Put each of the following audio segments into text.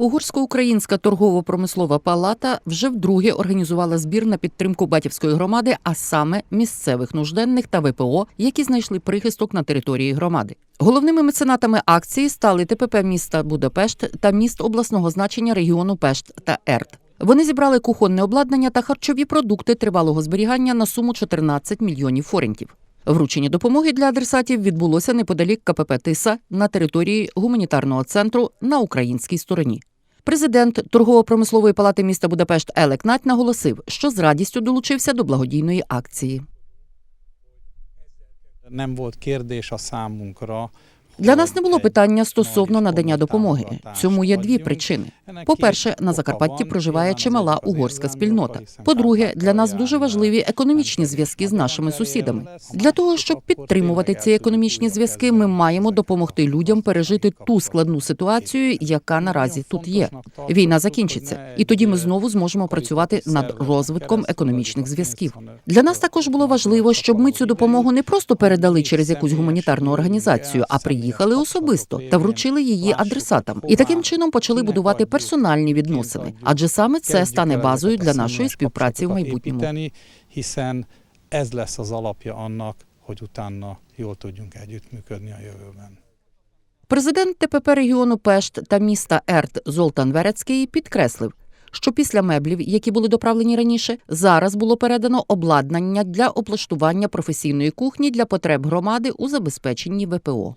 Угорсько-українська торгово-промислова палата вже вдруге організувала збір на підтримку батьківської громади, а саме місцевих нужденних та ВПО, які знайшли прихисток на території громади. Головними меценатами акції стали ТПП міста Будапешт та міст обласного значення регіону Пешт та Ерт. Вони зібрали кухонне обладнання та харчові продукти тривалого зберігання на суму 14 мільйонів форентів. Вручення допомоги для адресатів відбулося неподалік КПП Тиса на території гуманітарного центру на українській стороні. Президент торгово-промислової палати міста Будапешт Елек Нать наголосив, що з радістю долучився до благодійної акції. Nem volt kérdés a. Для нас не було питання стосовно надання допомоги. Цьому є дві причини. По-перше, на Закарпатті проживає чимала угорська спільнота. По-друге, для нас дуже важливі економічні зв'язки з нашими сусідами. Для того щоб підтримувати ці економічні зв'язки, ми маємо допомогти людям пережити ту складну ситуацію, яка наразі тут є. Війна закінчиться, і тоді ми знову зможемо працювати над розвитком економічних зв'язків. Для нас також було важливо, щоб ми цю допомогу не просто передали через якусь гуманітарну організацію, а приїхали особисто та вручили її адресатам. І таким чином почали будувати персональні відносини, адже саме це стане базою для нашої співпраці в майбутньому. Ez lesz az alapja annak, hogy utána jól tudjunk együttműködni a jövőben. Президент ТПП регіону Пешт та міста Ерт Золтан Верецький підкреслив, що після меблів, які були доправлені раніше, зараз було передано обладнання для облаштування професійної кухні для потреб громади у забезпеченні ВПО.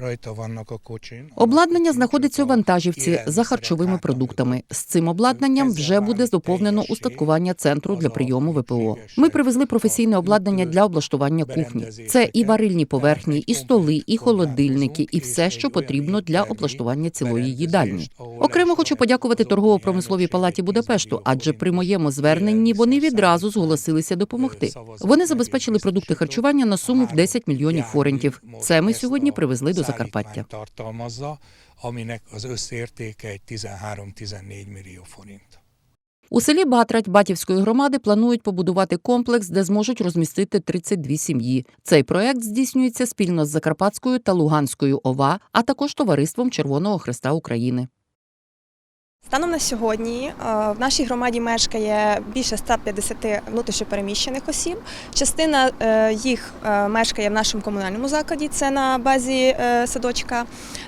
Rajta vannak a kocsin. Обладнання знаходиться у вантажівці за харчовими продуктами. З цим обладнанням вже буде доповнено устаткування центру для прийому ВПО. Ми привезли професійне обладнання для облаштування кухні. Це і варильні поверхні, і столи, і холодильники, і все, що потрібно для облаштування цілої їдальні. Окремо хочу подякувати торгово-промисловій палаті Будапешту, адже при моєму зверненні вони відразу зголосилися допомогти. Вони забезпечили продукти харчування на суму в 10 мільйонів форентів. Це ми сьогодні привезли до Закарпаття. Tartalmazza, aminek az összértéke egy 13-14 millió forint. У селі Батрать Батівської громади планують побудувати комплекс, де зможуть розмістити 32 сім'ї. Цей проект здійснюється спільно з Закарпатською та Луганською ОВА, а також товариством Червоного Христа України. Станом на сьогодні е, в нашій громаді мешкає більше 150 внутрішньопереміщених осіб. Частина е, їх е, мешкає в нашому комунальному закладі, це на базі садочка.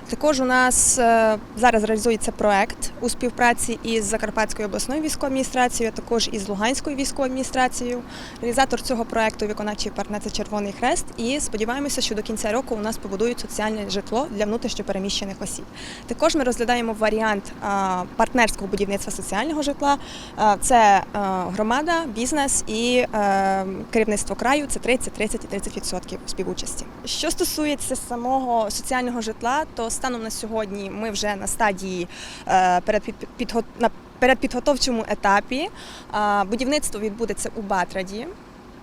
Також у нас зараз реалізується проект у співпраці із Закарпатською обласною військовою адміністрацією, а також із Луганською військовою адміністрацією. Реалізатор цього проекту виконавчий партнер це Червоний Хрест. І сподіваємося, що до кінця року у нас побудують соціальне житло для внутрішньопереміщених осіб. Також ми розглядаємо варіант а, партнерського будівництва соціального житла. Це громада, бізнес і е, керівництво краю. Це 30, 30 і 30% співучасті. Що стосується самого соціального житла, то станом на сьогодні ми вже на стадії е, на передпідготовчому етапі. Будівництво відбудеться у Батраді.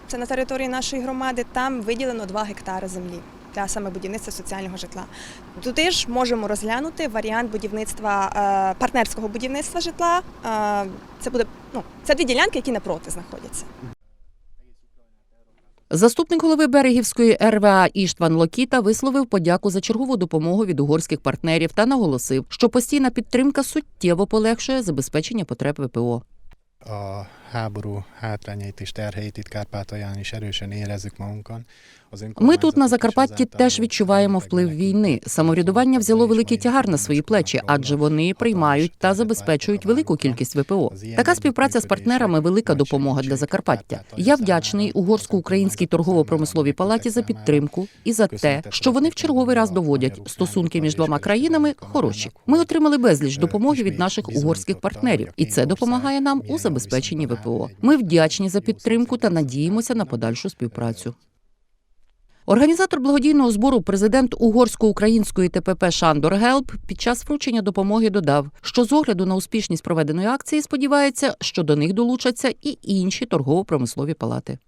Це на території нашої громади. Там виділено 2 гектари землі для саме будівництва соціального житла. Туди ж можемо розглянути варіант будівництва е, партнерського будівництва житла. Е, Це буде ну це дві ділянки, які напроти знаходяться. Заступник голови Берегівської РВА Іштван Локіта висловив подяку за чергову допомогу від угорських партнерів та наголосив, що постійна підтримка суттєво полегшує забезпечення потреб ВПО. Háború hátrányait és terheit itt Kárpátalján is erősen érezzük magunkon. Ми тут на Закарпатті теж відчуваємо вплив війни. Самоврядування взяло великий тягар на свої плечі, адже вони приймають та забезпечують велику кількість ВПО. Така співпраця з партнерами велика допомога для Закарпаття. Я вдячний угорсько-українській торгово-промисловій палаті за підтримку і за те, що вони в черговий раз доводять стосунки між двома країнами хороші. Ми отримали безліч допомоги від наших угорських партнерів, і це допомагає нам у забезпеченні ВПО. Ми вдячні за підтримку та надіємося на подальшу співпрацю. Організатор благодійного збору, президент угорсько-української ТПП Шандор Гелп під час вручення допомоги додав, що з огляду на успішність проведеної акції сподівається, що до них долучаться і інші торгово-промислові палати.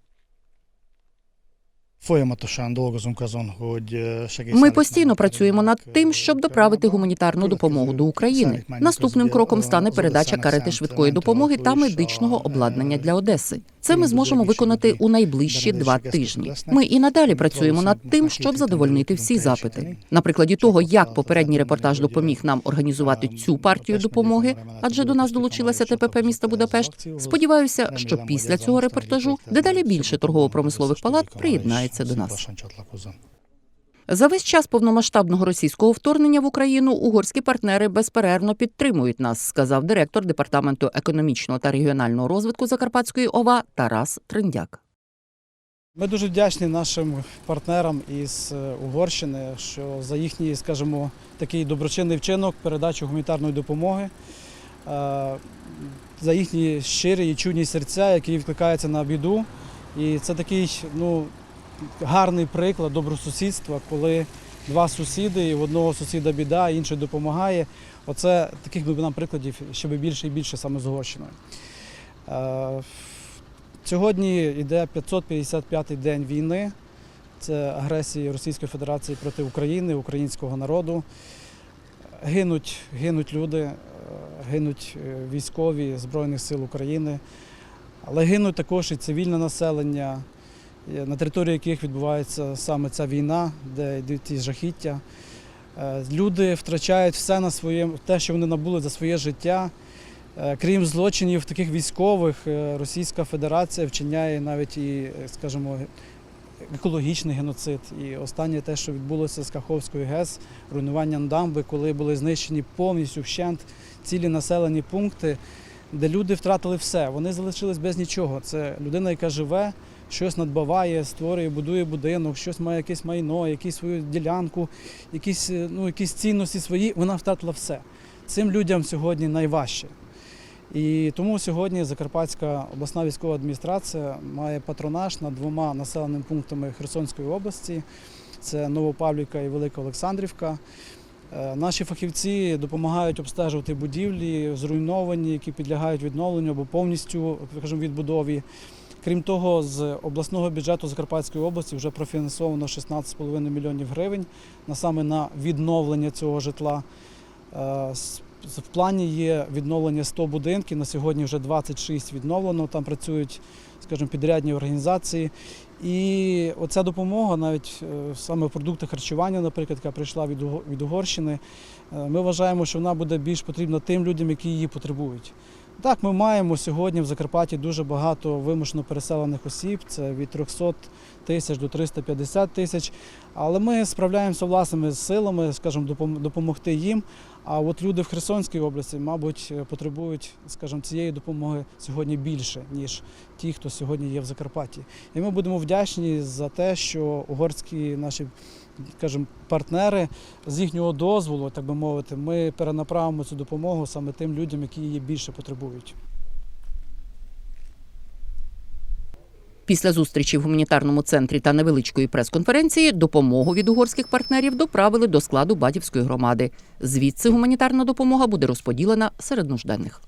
Ми segítsenek постійно працюємо над е, тим, щоб доправити гуманітарну допомогу до України. Наступним кроком стане передача карети швидкої допомоги та медичного обладнання для Одеси. Це ми зможемо виконати у найближчі два тижні. Ми і надалі працюємо над тим, щоб задовольнити всі запити. На прикладі того, як попередній репортаж допоміг нам організувати цю партію допомоги, адже до нас долучилася ТПП міста Будапешт. Сподіваюся, що після цього репортажу дедалі більше торгово-промислових палат приєднається до нас. За весь час повномасштабного російського вторгнення в Україну угорські партнери безперервно підтримують нас, сказав директор департаменту економічного та регіонального розвитку Закарпатської ОВА Тарас Триндяк. Ми дуже вдячні нашим партнерам із е, Угорщини, що за їхній, скажімо, такий доброчинний вчинок, передачу гуманітарної допомоги, е, за їхні щирі і чудні серця, які відкликаються на біду. І це такий ну, гарний приклад добросусідства, коли два сусіди, і в одного сусіда біда, інший допомагає. Оце таких би нам прикладів ще більше і більше саме з Угорщиною. Е, Сьогодні йде 555-й день війни. Це агресії Російської Федерації проти України, українського народу. Гинуть, гинуть люди, е, гинуть е, військові Збройних сил України, але гинуть також і цивільне населення, на території яких відбувається саме ця війна, де йдуть ті жахіття. Е, Люди втрачають все на своє, те, що вони набули за своє життя. Е, Крім злочинів таких військових, е, Російська Федерація вчиняє навіть і, скажімо, екологічний геноцид. І останнє те, що відбулося з Каховською ГЕС, руйнування дамби, коли були знищені повністю вщент цілі населені пункти, де люди втратили все. Вони залишились без нічого. Це людина, яка живе, щось надбаває, створює, будує будинок, щось має якесь майно, якусь свою ділянку, якісь, е, ну, якісь цінності свої. Вона втратила все. Цим людям сьогодні найважче. І тому сьогодні Закарпатська обласна військова адміністрація має патронаж над двома населеними пунктами Херсонської області: це Новопавлівка і Велика Олександрівка. Е, Наші фахівці допомагають обстежувати будівлі, зруйновані, які підлягають відновленню або повністю скажімо, відбудові. Крім того, з обласного бюджету Закарпатської області вже профінансовано 16,5 мільйонів гривень саме на відновлення цього житла. Е, В плані є відновлення 100 будинків. На сьогодні вже 26 відновлено. Там працюють, скажімо, підрядні організації. І оця допомога, навіть е, саме в продуктах харчування, наприклад, яка прийшла від Угорщини, е, ми вважаємо, що вона буде більш потрібна тим людям, які її потребують. Так, ми маємо сьогодні в Закарпатті дуже багато вимушено переселених осіб, це від 300 тисяч до 350 тисяч. Але ми справляємося власними силами, скажімо, допомогти їм. А от люди в Херсонській області, мабуть, потребують, скажімо, цієї допомоги сьогодні більше, ніж ті, хто сьогодні є в Закарпатті. І ми будемо вдячні за те, що угорські наші скажімо, партнери з їхнього дозволу, так би мовити, ми перенаправимо цю допомогу саме тим людям, які її більше потребують. Після зустрічі в гуманітарному центрі та невеличкої прес-конференції допомогу від угорських партнерів доправили до складу Бадівської громади. Звідси гуманітарна допомога буде розподілена серед нужденних.